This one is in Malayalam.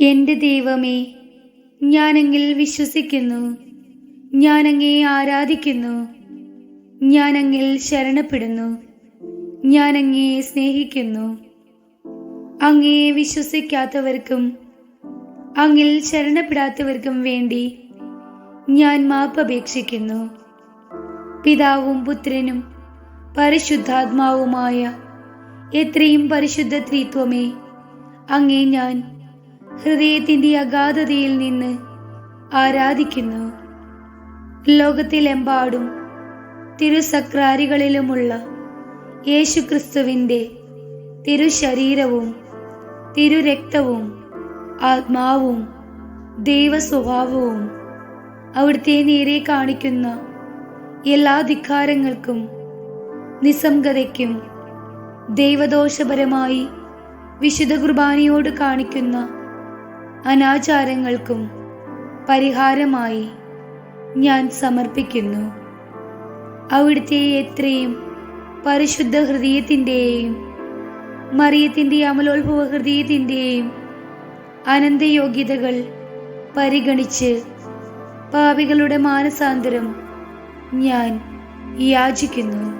എന്റെ ദൈവമേ ഞാനങ്ങിൽ വിശ്വസിക്കുന്നു. ഞാനങ്ങേ ആരാധിക്കുന്നു. ഞാനങ്ങിൽ ശരണപ്പെടുന്നു. ഞാനങ്ങേ സ്നേഹിക്കുന്നു. അങ്ങേ വിശ്വസിക്കാത്തവർക്കും അങ്ങിൽ ശരണപ്പെടാത്തവർക്കും വേണ്ടി ഞാൻ മാപ്പപേക്ഷിക്കുന്നു. പിതാവും പുത്രനും പരിശുദ്ധാത്മാവുമായ എത്രയും പരിശുദ്ധ ത്രിത്വമേ അങ്ങേ ഞാൻ ഹൃദയത്തിന്റെ അഗാധതയിൽ നിന്ന് ആരാധിക്കുന്നു. ലോകത്തിലെമ്പാടും തിരുസക്രാരികളിലുമുള്ള യേശുക്രിസ്തുവിന്റെ തിരുശരീരവും തിരുരക്തവും ആത്മാവും ദൈവസ്വഭാവവും അവിടുത്തെ നേരെ കാണിക്കുന്ന എല്ലാ ധിക്കാരങ്ങൾക്കും നിസ്സംഗതയ്ക്കും ദൈവദോഷപരമായി വിശുദ്ധ കുർബാനയോട് കാണിക്കുന്ന അനാചാരങ്ങൾക്കും പരിഹാരമായി ഞാൻ സമർപ്പിക്കുന്നു. അവിടുത്തെ എത്രയും പരിശുദ്ധ ഹൃദയത്തിന്റെയും മറിയത്തിന്റെ അമലോത്ഭവ ഹൃദയത്തിന്റെയും അനന്തയോഗ്യതകൾ പരിഗണിച്ച് പാപികളുടെ മാനസാന്തരം ഞാൻ യാചിക്കുന്നു.